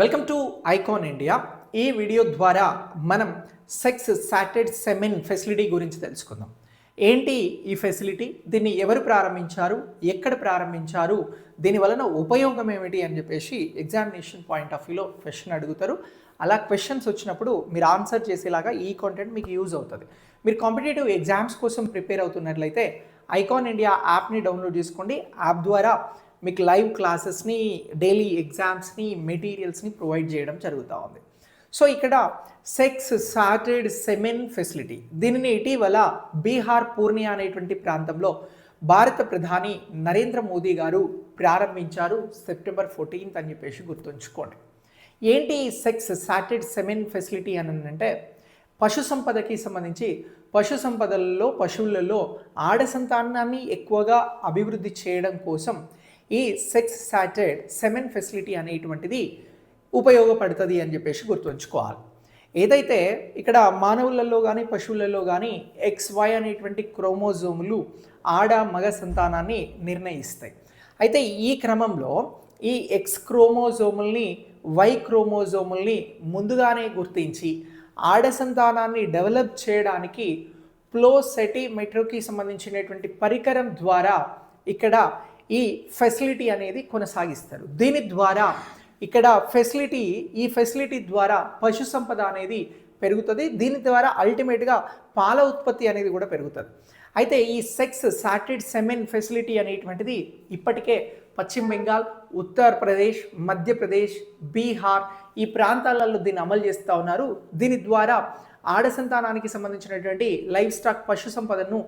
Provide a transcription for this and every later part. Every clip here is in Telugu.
వెల్కమ్ టు ఐకాన్ ఇండియా ఈ వీడియో ద్వారా మనం సెక్స్ సాటెడ్ సెమిన్ ఫెసిలిటీ గురించి తెలుసుకుందాం. ఏంటి ఈ ఫెసిలిటీ దీన్ని ఎవరు ప్రారంభించారు? ఎక్కడ ప్రారంభించారు? దీని వలన ఉపయోగం ఏమిటి అని చెప్పేసి ఎగ్జామినేషన్ పాయింట్ ఆఫ్ వ్యూలో క్వశ్చన్ అడుగుతారు. అలా క్వశ్చన్స్ వచ్చినప్పుడు మీరు ఆన్సర్ చేసేలాగా ఈ కాంటెంట్ మీకు యూజ్ అవుతుంది. మీరు కాంపిటేటివ్ ఎగ్జామ్స్ కోసం ప్రిపేర్ అవుతున్నట్లయితే ఐకాన్ ఇండియా యాప్ని డౌన్లోడ్ చేసుకోండి. యాప్ ద్వారా మీకు లైవ్ క్లాసెస్ని డైలీ ఎగ్జామ్స్ని మెటీరియల్స్ని ప్రొవైడ్ చేయడం జరుగుతూ ఉంది. సో ఇక్కడ సెక్స్ సాటెడ్ సెమెన్ ఫెసిలిటీ. దీనిని ఇటీవల బీహార్ పూర్ణియా అనేటువంటి ప్రాంతంలో భారత ప్రధాని నరేంద్ర మోదీ గారు ప్రారంభించారు సెప్టెంబర్ ఫోర్టీన్త్ అని చెప్పేసి గుర్తుంచుకోండి. ఏంటి సెక్స్ సాటెడ్ సెమెన్ ఫెసిలిటీ అని అంటే పశు సంపదకి సంబంధించి పశు సంపదలలో పశువులలో ఆడ సంతానాన్ని ఎక్కువగా అభివృద్ధి చేయడం కోసం ఈ సెక్స్ సాటెడ్ సెమెన్ ఫెసిలిటీ అనేటువంటిది ఉపయోగపడుతుంది అని చెప్పేసి గుర్తుంచుకోవాలి. ఏదైతే ఇక్కడ మానవులలో కానీ పశువులలో కానీ ఎక్స్ వై అనేటువంటి క్రోమోజోములు ఆడ మగ సంతానాన్ని నిర్ణయిస్తాయి. అయితే ఈ క్రమంలో ఈ ఎక్స్ క్రోమోజోముల్ని వై క్రోమోజోముల్ని ముందుగానే గుర్తించి ఆడ సంతానాన్ని డెవలప్ చేయడానికి ప్లోసెటిమెట్రోకి సంబంధించినటువంటి పరికరం ద్వారా ఇక్కడ ఈ ఫెసిలిటీ అనేది కొనసాగిస్తారు. దీని ద్వారా ఇక్కడ ఫెసిలిటీ ఈ ఫెసిలిటీ ద్వారా పశు సంపద అనేది పెరుగుతుంది. దీని ద్వారా అల్టిమేట్గా పాల ఉత్పత్తి అనేది కూడా పెరుగుతుంది. అయితే ఈ సెక్స్ సాటిడ్ సెమెన్ ఫెసిలిటీ అనేటువంటిది ఇప్పటికే పశ్చిమ బెంగాల్ ఉత్తరప్రదేశ్ మధ్యప్రదేశ్ బీహార్ ఈ ప్రాంతాలలో దీన్ని అమలు చేస్తూ ఉన్నారు. దీని ద్వారా ఆడ సంతానానికి సంబంధించినటువంటి లైవ్ స్టాక్ పశు సంపదను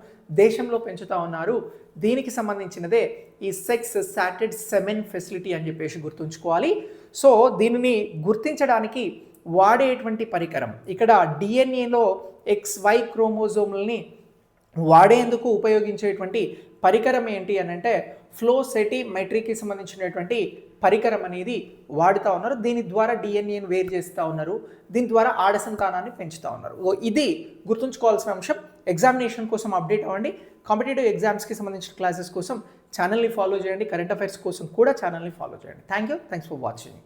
దేశంలో పెంచుతూ ఉన్నారు. దీనికి సంబంధించినదే ఈ సెక్స్ సాటెడ్ సెమెన్ ఫెసిలిటీ అని చెప్పేసి గుర్తుంచుకోవాలి. సో దీనిని గుర్తించడానికి వాడేటువంటి పరికరం. ఇక్కడ డిఎన్ఏలో ఎక్స్ వై క్రోమోజోముల్ని వాడేందుకు ఉపయోగించేటువంటి పరికరం ఏంటి అని అంటే ఫ్లో సెటి మెట్రిక్కి సంబంధించినటువంటి పరికరం అనేది వాడుతూ ఉన్నారు. దీని ద్వారా డిఎన్ఏని వేరు చేస్తూ ఉన్నారు. దీని ద్వారా ఆడసంతానాన్ని పెంచుతూ ఉన్నారు. ఓ ఇది గుర్తుంచుకోవాల్సిన అంశం. ఎగ్జామినేషన్ కోసం అప్డేట్ అవ్వండి. కాంపిటేటివ్ ఎగ్జామ్స్కి సంబంధించిన క్లాసెస్ కోసం ఛానల్ని ఫాలో చేయండి. కరెంట్ అఫైర్స్ కోసం కూడా ఛానల్ని ఫాలో చేయండి. Thank you thanks for watching.